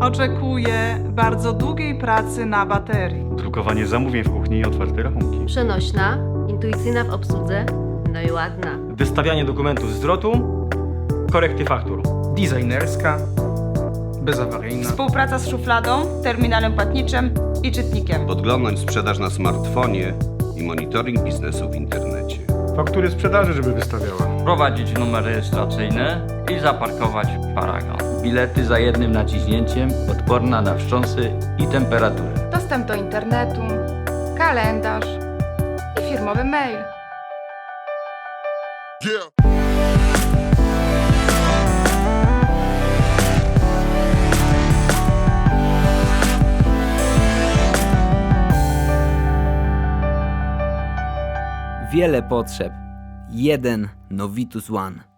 Oczekuję bardzo długiej pracy na baterii. Drukowanie zamówień w kuchni i otwarte rachunki. Przenośna, intuicyjna w obsłudze, no i ładna. Wystawianie dokumentów z drotu, korekty faktur. designerska, bezawaryjna. Współpraca z szufladą, terminalem płatniczym i czytnikiem. podglądnąć sprzedaż na smartfonie i monitoring biznesu w internecie. Faktury sprzedaży, żeby wystawiała. Prowadzić numer rejestracyjny i zaparkować paragon. Bilety za jednym naciśnięciem, odporna na wstrząsy i temperaturę. Dostęp do internetu, kalendarz i firmowy mail. Wiele potrzeb. Jeden Novitus One.